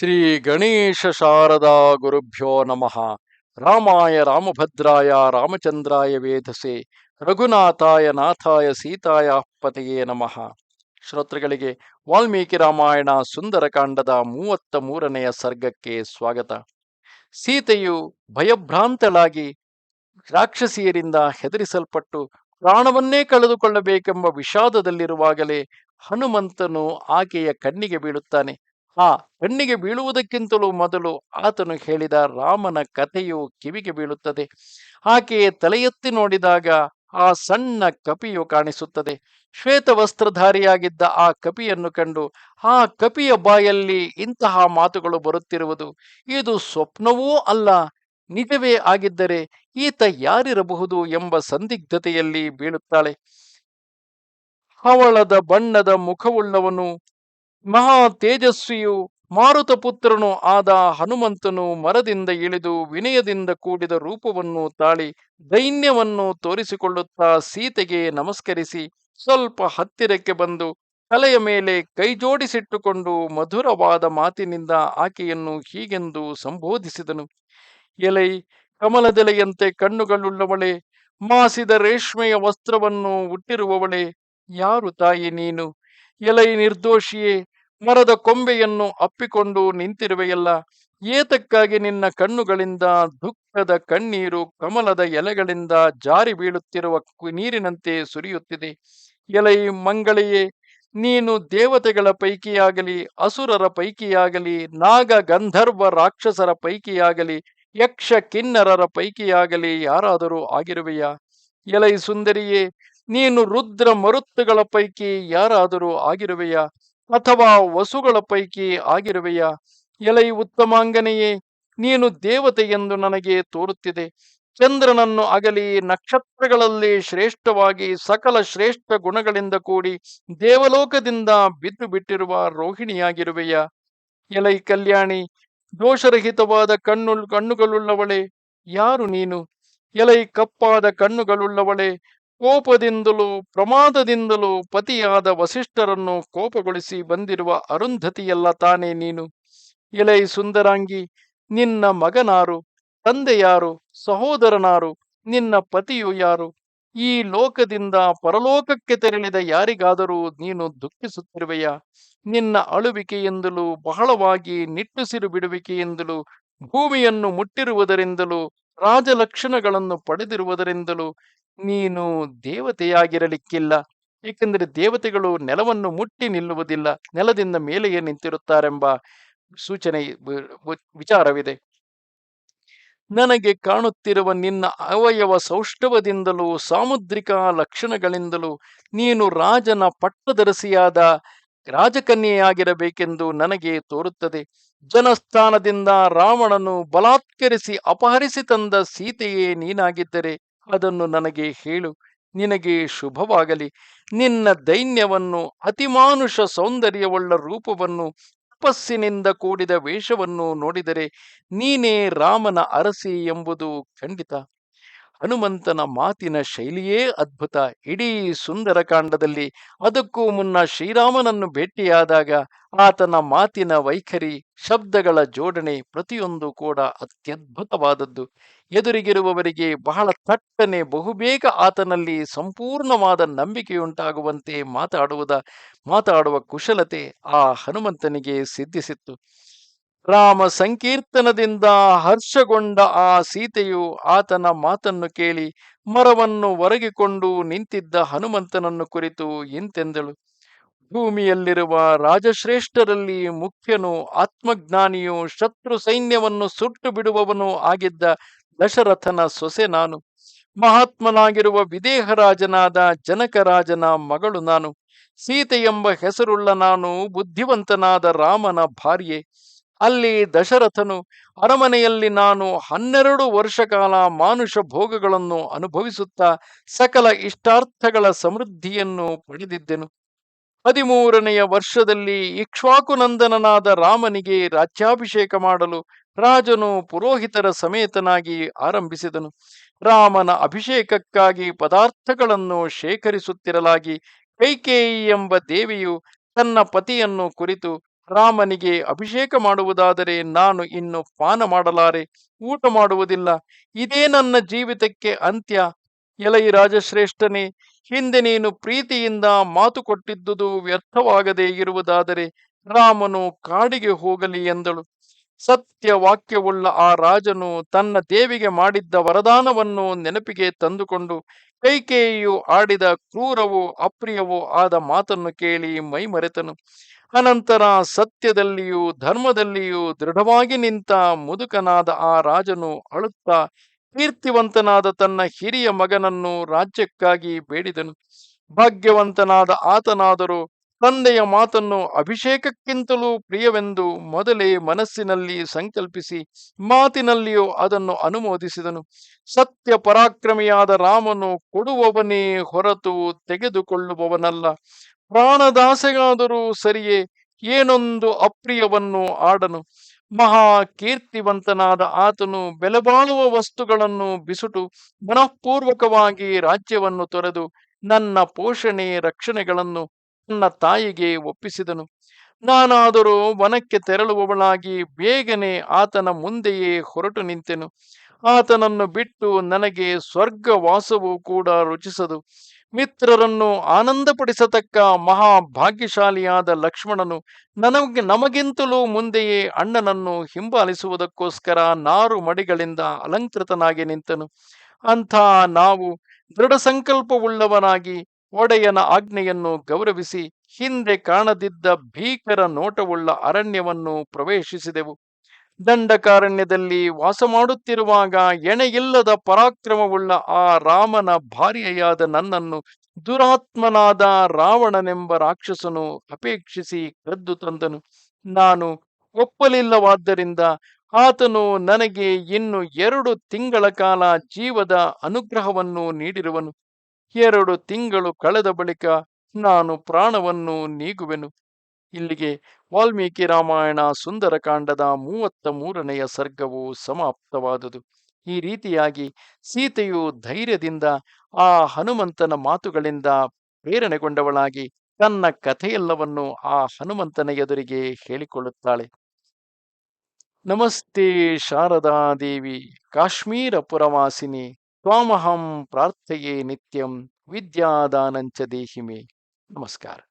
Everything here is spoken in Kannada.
ಶ್ರೀ ಗಣೇಶ ಶಾರದಾ ಗುರುಭ್ಯೋ ನಮಃ. ರಾಮಾಯ ರಾಮಭದ್ರಾಯ ರಾಮಚಂದ್ರಾಯ ವೇಧಸೆ ರಘುನಾಥಾಯ ನಾಥಾಯ ಸೀತಾಯ ಪತೆಯೇ ನಮಃ. ಶ್ರೋತೃಗಳಿಗೆ ವಾಲ್ಮೀಕಿ ರಾಮಾಯಣ ಸುಂದರಕಾಂಡದ ಮೂವತ್ತ ಮೂರನೆಯ ಸರ್ಗಕ್ಕೆ ಸ್ವಾಗತ. ಸೀತೆಯು ಭಯಭ್ರಾಂತಳಾಗಿ ರಾಕ್ಷಸಿಯರಿಂದ ಹೆದರಿಸಲ್ಪಟ್ಟು ಪ್ರಾಣವನ್ನೇ ಕಳೆದುಕೊಳ್ಳಬೇಕೆಂಬ ವಿಷಾದದಲ್ಲಿರುವಾಗಲೇ ಹನುಮಂತನು ಆಕೆಯ ಕಣ್ಣಿಗೆ ಬೀಳುತ್ತಾನೆ. ಆ ಕಣ್ಣಿಗೆ ಬೀಳುವುದಕ್ಕಿಂತಲೂ ಮೊದಲು ಆತನು ಹೇಳಿದ ರಾಮನ ಕಥೆಯು ಕಿವಿಗೆ ಬೀಳುತ್ತದೆ. ಆಕೆಯೇ ತಲೆ ಎತ್ತಿ ನೋಡಿದಾಗ ಆ ಸಣ್ಣ ಕಪಿಯು ಕಾಣಿಸುತ್ತದೆ. ಶ್ವೇತ ವಸ್ತ್ರಧಾರಿಯಾಗಿದ್ದ ಆ ಕಪಿಯನ್ನು ಕಂಡು ಆ ಕಪಿಯ ಬಾಯಲ್ಲಿ ಇಂತಹ ಮಾತುಗಳು ಬರುತ್ತಿರುವುದು. ಇದು ಸ್ವಪ್ನವೂ ಅಲ್ಲ, ನಿಜವೇ ಆಗಿದ್ದರೆ ಈತ ಯಾರಿರಬಹುದು ಎಂಬ ಸಂದಿಗ್ಧತೆಯಲ್ಲಿ ಬೀಳುತ್ತಾಳೆ. ಹವಳದ ಬಣ್ಣದ ಮುಖವುಳ್ಳವನು ಮಹಾ ತೇಜಸ್ವಿಯು ಮಾರುತ ಪುತ್ರನು ಆದ ಹನುಮಂತನು ಮರದಿಂದ ಇಳಿದು ವಿನಯದಿಂದ ಕೂಡಿದ ರೂಪವನ್ನು ತಾಳಿ ದೈನ್ಯವನ್ನು ತೋರಿಸಿಕೊಳ್ಳುತ್ತಾ ಸೀತೆಗೆ ನಮಸ್ಕರಿಸಿ ಸ್ವಲ್ಪ ಹತ್ತಿರಕ್ಕೆ ಬಂದು ತಲೆಯ ಮೇಲೆ ಕೈಜೋಡಿಸಿಟ್ಟುಕೊಂಡು ಮಧುರವಾದ ಮಾತಿನಿಂದ ಆಕೆಯನ್ನು ಹೀಗೆಂದು ಸಂಬೋಧಿಸಿದನು. ಎಲೈ, ಕಮಲದೆಲೆಯಂತೆ ಕಣ್ಣುಗಳುಳ್ಳವಳೆ, ಮಾಸಿದ ರೇಷ್ಮೆಯ ವಸ್ತ್ರವನ್ನು ಹುಟ್ಟಿರುವವಳೆ ಯಾರು ತಾಯಿ ನೀನು? ಎಲೈ ನಿರ್ದೋಷಿಯೇ ಮರದ ಕೊಂಬೆಯನ್ನು ಅಪ್ಪಿಕೊಂಡು ನಿಂತಿರುವೆಯಲ್ಲ, ಏತಕ್ಕಾಗಿ ನಿನ್ನ ಕಣ್ಣುಗಳಿಂದ ದುಃಖದ ಕಣ್ಣೀರು ಕಮಲದ ಎಲೆಗಳಿಂದ ಜಾರಿ ಬೀಳುತ್ತಿರುವ ನೀರಿನಂತೆ ಸುರಿಯುತ್ತಿದೆ. ಎಲೈ ಮಂಗಳೆಯೇ, ನೀನು ದೇವತೆಗಳ ಪೈಕಿಯಾಗಲಿ, ಅಸುರರ ಪೈಕಿಯಾಗಲಿ ನಾಗ ಗಂಧರ್ವ ರಾಕ್ಷಸರ ಪೈಕಿಯಾಗಲಿ ಯಕ್ಷ ಕಿನ್ನರರ ಪೈಕಿಯಾಗಲಿ ಯಾರಾದರೂ ಆಗಿರುವೆಯಾ? ಎಲೈ ಸುಂದರಿಯೇ, ನೀನು ರುದ್ರ ಮರುತ್ತುಗಳ ಪೈಕಿ ಯಾರಾದರೂ ಆಗಿರುವೆಯಾ? ಅಥವಾ ವಸುಗಳ ಪೈಕಿ ಆಗಿರುವೆಯಾ? ಎಲೈ ಉತ್ತಮಾಂಗನೆಯೇ, ನೀನು ದೇವತೆ ಎಂದು ನನಗೆ ತೋರುತ್ತಿದೆ. ಚಂದ್ರನನ್ನು ಅಗಲಿ ನಕ್ಷತ್ರಗಳಲ್ಲಿ ಶ್ರೇಷ್ಠವಾಗಿ ಸಕಲ ಶ್ರೇಷ್ಠ ಗುಣಗಳಿಂದ ಕೂಡಿ ದೇವಲೋಕದಿಂದ ಬಿದ್ದು ಬಿಟ್ಟಿರುವ ರೋಹಿಣಿಯಾಗಿರುವೆಯಾ? ಎಲೈ ಕಲ್ಯಾಣಿ, ದೋಷರಹಿತವಾದ ಕಣ್ಣು, ಕಣ್ಣುಗಳುಳ್ಳವಳೆ, ಯಾರು ನೀನು? ಎಲೈ ಕಪ್ಪಾದ ಕಣ್ಣುಗಳುಳ್ಳವಳೆ ಕೋಪದಿಂದಲೂ, ಪ್ರಮಾದದಿಂದಲೂ ಪತಿಯಾದ ವಸಿಷ್ಠರನ್ನು ಕೋಪಗೊಳಿಸಿ ಬಂದಿರುವ ಅರುಂಧತಿಯಲ್ಲ ತಾನೇ ನೀನು. ಎಲೈ ಸುಂದರಾಂಗಿ, ನಿನ್ನ ಮಗನಾರು, ತಂದೆಯಾರು, ಸಹೋದರನಾರು, ನಿನ್ನ ಪತಿಯು ಯಾರು? ಈ ಲೋಕದಿಂದ ಪರಲೋಕಕ್ಕೆ ತೆರಳಿದ ಯಾರಿಗಾದರೂ ನೀನು ದುಃಖಿಸುತ್ತಿರುವೆಯಾ? ನಿನ್ನ ಅಳುವಿಕೆಯಿಂದಲೂ, ಬಹಳವಾಗಿ ನಿಟ್ಟುಸಿರು ಬಿಡುವಿಕೆಯಿಂದಲೂ ಭೂಮಿಯನ್ನು ಮುಟ್ಟಿರುವುದರಿಂದಲೂ, ರಾಜಲಕ್ಷಣಗಳನ್ನು ಪಡೆದಿರುವುದರಿಂದಲೂ ನೀನು ದೇವತೆಯಾಗಿರಲಿಕ್ಕಿಲ್ಲ. ಏಕೆಂದರೆ ದೇವತೆಗಳು ನೆಲವನ್ನು ಮುಟ್ಟಿ ನಿಲ್ಲುವುದಿಲ್ಲ. ನೆಲದಿಂದ ಮೇಲೆಯೇ ನಿಂತಿರುತ್ತಾರೆಂಬ ಸೂಚನೆ ವಿಚಾರವಿದೆ. ನನಗೆ ಕಾಣುತ್ತಿರುವ ನಿನ್ನ ಅವಯವ ಸೌಷ್ಠವದಿಂದಲೂ ಸಾಮುದ್ರಿಕ ಲಕ್ಷಣಗಳಿಂದಲೂ ನೀನು ರಾಜನ ಪಟ್ಟದರಸಿಯಾದ ರಾಜಕನ್ಯೆಯಾಗಿರಬೇಕೆಂದು ನನಗೆ ತೋರುತ್ತದೆ. ಜನಸ್ಥಾನದಿಂದ ರಾವಣನು ಬಲಾತ್ಕರಿಸಿ ಅಪಹರಿಸಿ ತಂದ ಸೀತೆಯೇ ನೀನಾಗಿದ್ದರೆ ಅದನ್ನು ನನಗೆ ಹೇಳು, ನಿನಗೆ ಶುಭವಾಗಲಿ. ನಿನ್ನ ದೈನ್ಯವನ್ನು, ಅತಿಮಾನುಷ ಸೌಂದರ್ಯವುಳ್ಳ ರೂಪವನ್ನು, ತಪಸ್ಸಿನಿಂದ ಕೂಡಿದ ವೇಷವನ್ನು ನೋಡಿದರೆ ನೀನೇ ರಾಮನ ಅರಸಿ ಎಂಬುದು ಖಂಡಿತ. ಹನುಮಂತನ ಮಾತಿನ ಶೈಲಿಯೇ ಅದ್ಭುತ. ಇಡೀ ಸುಂದರಕಾಂಡದಲ್ಲಿ ಅದಕ್ಕೂ ಮುನ್ನ ಶ್ರೀರಾಮನನ್ನು ಭೇಟಿಯಾದಾಗ ಆತನ ಮಾತಿನ ವೈಖರಿ, ಶಬ್ದಗಳ ಜೋಡಣೆ ಪ್ರತಿಯೊಂದು ಕೂಡ ಅತ್ಯದ್ಭುತವಾದದ್ದು. ಎದುರಿಗಿರುವವರಿಗೆ ಬಹಳ ತಟ್ಟನೆ ಬಹುಬೇಗ ಆತನಲ್ಲಿ ಸಂಪೂರ್ಣವಾದ ನಂಬಿಕೆಯುಂಟಾಗುವಂತೆ ಮಾತಾಡುವುದ, ಮಾತಾಡುವ ಕುಶಲತೆ ಆ ಹನುಮಂತನಿಗೆ ಸಿದ್ಧಿಸಿತ್ತು. ರಾಮ ಸಂಕೀರ್ತನದಿಂದ ಹರ್ಷಗೊಂಡ ಆ ಸೀತೆಯು ಆತನ ಮಾತನ್ನು ಕೇಳಿ ಮರವನ್ನು ಒರಗಿಕೊಂಡು ನಿಂತಿದ್ದ ಹನುಮಂತನನ್ನು ಕುರಿತು ಇಂತೆಂದಳು. ಭೂಮಿಯಲ್ಲಿರುವ ರಾಜಶ್ರೇಷ್ಠರಲ್ಲಿ ಮುಖ್ಯನು ಆತ್ಮಜ್ಞಾನಿಯು ಶತ್ರು ಸೈನ್ಯವನ್ನು ಸುಟ್ಟು ಬಿಡುವವನು ಆಗಿದ್ದ ದಶರಥನ ಸೊಸೆ ನಾನು. ಮಹಾತ್ಮನಾಗಿರುವ ವಿದೇಹರಾಜನಾದ ಜನಕರಾಜನ ಮಗಳು ನಾನು. ಸೀತೆ ಎಂಬ ಹೆಸರುಳ್ಳ ನಾನು ಬುದ್ಧಿವಂತನಾದ ರಾಮನ ಭಾರ್ಯೆ. ಅಲ್ಲಿ ದಶರಥನು, ಅರಮನೆಯಲ್ಲಿ ನಾನು ಹನ್ನೆರಡು ವರ್ಷ ಕಾಲ ಮಾನುಷ ಭೋಗಗಳನ್ನು ಅನುಭವಿಸುತ್ತಾ ಸಕಲ ಇಷ್ಟಾರ್ಥಗಳ ಸಮೃದ್ಧಿಯನ್ನು ಪಡೆದಿದ್ದೆನು. ಹದಿಮೂರನೆಯ ವರ್ಷದಲ್ಲಿ ಇಕ್ಷ್ವಾಕುನಂದನನಾದ ರಾಮನಿಗೆ ರಾಜ್ಯಾಭಿಷೇಕ ಮಾಡಲು ರಾಜನು ಪುರೋಹಿತರ ಸಮೇತನಾಗಿ ಆರಂಭಿಸಿದನು. ರಾಮನ ಅಭಿಷೇಕಕ್ಕಾಗಿ ಪದಾರ್ಥಗಳನ್ನು ಶೇಖರಿಸುತ್ತಿರಲಾಗಿ ಕೈಕೇಯಿ ಎಂಬ ದೇವಿಯು ತನ್ನ ಪತಿಯನ್ನು ಕುರಿತು ರಾಮನಿಗೆ ಅಭಿಷೇಕ ಮಾಡುವುದಾದರೆ ನಾನು ಇನ್ನು ಪಾನ ಮಾಡಲಾರೆ, ಊಟ ಮಾಡುವುದಿಲ್ಲ. ಇದೇ ನನ್ನ ಜೀವಿತಕ್ಕೆ ಅಂತ್ಯ. ಎಲೈ ರಾಜಶ್ರೇಷ್ಠನೇ, ಹಿಂದೆ ನೀನು ಪ್ರೀತಿಯಿಂದ ಮಾತು ಕೊಟ್ಟಿದ್ದುದು ವ್ಯರ್ಥವಾಗದೇ ಇರುವುದಾದರೆ ರಾಮನು ಕಾಡಿಗೆ ಹೋಗಲಿ ಎಂದಳು. ಸತ್ಯ ವಾಕ್ಯವುಳ್ಳ ಆ ರಾಜನು ತನ್ನ ದೇವಿಗೆ ಮಾಡಿದ್ದ ವರದಾನವನ್ನು ನೆನಪಿಗೆ ತಂದುಕೊಂಡು ಕೈಕೇಯಿಯು ಆಡಿದ ಕ್ರೂರವೋ ಅಪ್ರಿಯವೋ ಆದ ಮಾತನ್ನು ಕೇಳಿ ಮೈಮರೆತನು. ಅನಂತರ ಸತ್ಯದಲ್ಲಿಯೂ ಧರ್ಮದಲ್ಲಿಯೂ ದೃಢವಾಗಿ ನಿಂತ ಮುದುಕನಾದ ಆ ರಾಜನು ಅಳುತ್ತಾ ಕೀರ್ತಿವಂತನಾದ ತನ್ನ ಹಿರಿಯ ಮಗನನ್ನು ರಾಜ್ಯಕ್ಕಾಗಿ ಬೇಡಿದನು. ಭಾಗ್ಯವಂತನಾದ ಆತನಾದರೂ ತಂದೆಯ ಮಾತನ್ನು ಅಭಿಷೇಕಕ್ಕಿಂತಲೂ ಪ್ರಿಯವೆಂದು ಮೊದಲೇ ಮನಸ್ಸಿನಲ್ಲಿ ಸಂಕಲ್ಪಿಸಿ ಮಾತಿನಲ್ಲಿಯೂ ಅದನ್ನು ಅನುಮೋದಿಸಿದನು. ಸತ್ಯ ಪರಾಕ್ರಮಿಯಾದ ರಾಮನು ಕೊಡುವವನೇ ಹೊರತು ತೆಗೆದುಕೊಳ್ಳುವವನಲ್ಲ. ಪ್ರಾಣದಾಸೆಗಾದರೂ ಸರಿಯೇ, ಏನೊಂದು ಅಪ್ರಿಯವನ್ನು ಆಡನು. ಮಹಾ ಕೀರ್ತಿವಂತನಾದ ಆತನು ಬೆಲೆಬಾಳುವ ವಸ್ತುಗಳನ್ನು ಬಿಸುಟು, ಮನಃಪೂರ್ವಕವಾಗಿ ರಾಜ್ಯವನ್ನು ತೊರೆದು ನನ್ನ ಪೋಷಣೆ ರಕ್ಷಣೆಗಳನ್ನು ನನ್ನ ತಾಯಿಗೆ ಒಪ್ಪಿಸಿದನು. ನಾನಾದರೂ ವನಕ್ಕೆ ತೆರಳುವವಳಾಗಿ ಬೇಗನೆ ಆತನ ಮುಂದೆಯೇ ಹೊರಟು ನಿಂತೆನು. ಆತನನ್ನು ಬಿಟ್ಟು ನನಗೆ ಸ್ವರ್ಗ ವಾಸವೂ ಕೂಡ ರುಚಿಸದು. ಮಿತ್ರರನ್ನು ಆನಂದಪಡಿಸತಕ್ಕ ಮಹಾಭಾಗ್ಯಶಾಲಿಯಾದ ಲಕ್ಷ್ಮಣನು ನನಗೆ ನಮಗಿಂತಲೂ ಮುಂದೆಯೇ ಅಣ್ಣನನ್ನು ಹಿಂಬಾಲಿಸುವುದಕ್ಕೋಸ್ಕರ ನಾರು ಮಡಿಗಳಿಂದ ಅಲಂಕೃತನಾಗಿ ನಿಂತನು. ಅಂಥ ನಾವು ದೃಢ ಸಂಕಲ್ಪವುಳ್ಳವನಾಗಿ ಒಡೆಯನ ಆಜ್ಞೆಯನ್ನು ಗೌರವಿಸಿ ಹಿಂದೆ ಕಾಣದಿದ್ದ ಭೀಕರ ನೋಟವುಳ್ಳ ಅರಣ್ಯವನ್ನು ಪ್ರವೇಶಿಸಿದೆವು. ದಂಡಕಾರಣ್ಯದಲ್ಲಿ ವಾಸ ಮಾಡುತ್ತಿರುವಾಗ ಎಣೆಯಿಲ್ಲದ ಪರಾಕ್ರಮವುಳ್ಳ ಆ ರಾಮನ ಭಾರ್ಯೆಯಾದ ನನ್ನನ್ನು ದುರಾತ್ಮನಾದ ರಾವಣನೆಂಬ ರಾಕ್ಷಸನು ಅಪೇಕ್ಷಿಸಿ ಕದ್ದು ತಂದನು. ನಾನು ಒಪ್ಪಲಿಲ್ಲವಾದ್ದರಿಂದ ಆತನು ನನಗೆ ಇನ್ನು ಎರಡು ತಿಂಗಳ ಕಾಲ ಜೀವದ ಅನುಗ್ರಹವನ್ನು ನೀಡಿರುವನು. ಎರಡು ತಿಂಗಳು ಕಳೆದ ಬಳಿಕ ನಾನು ಪ್ರಾಣವನ್ನು ನೀಗುವೆನು. ಇಲ್ಲಿಗೆ ವಾಲ್ಮೀಕಿ ರಾಮಾಯಣ ಸುಂದರಕಾಂಡದ ಮೂವತ್ತ ಮೂರನೆಯ ಸರ್ಗವು ಸಮಾಪ್ತವಾದುದು. ಈ ರೀತಿಯಾಗಿ ಸೀತೆಯು ಧೈರ್ಯದಿಂದ ಆ ಹನುಮಂತನ ಮಾತುಗಳಿಂದ ಪ್ರೇರಣೆಗೊಂಡವಳಾಗಿ ತನ್ನ ಕಥೆಯೆಲ್ಲವನ್ನು ಆ ಹನುಮಂತನ ಎದುರಿಗೆ ಹೇಳಿಕೊಳ್ಳುತ್ತಾಳೆ. ನಮಸ್ತೆ ಶಾರದಾ ದೇವಿ ಕಾಶ್ಮೀರ ಪುರವಾಸಿನಿ ತ್ವಾಮಹಂ ಪ್ರಾರ್ಥೆಯೇ ನಿತ್ಯಂ, ವಿದ್ಯಾದಾನಂಚ ದೇಹಿಮೆ. ನಮಸ್ಕಾರ.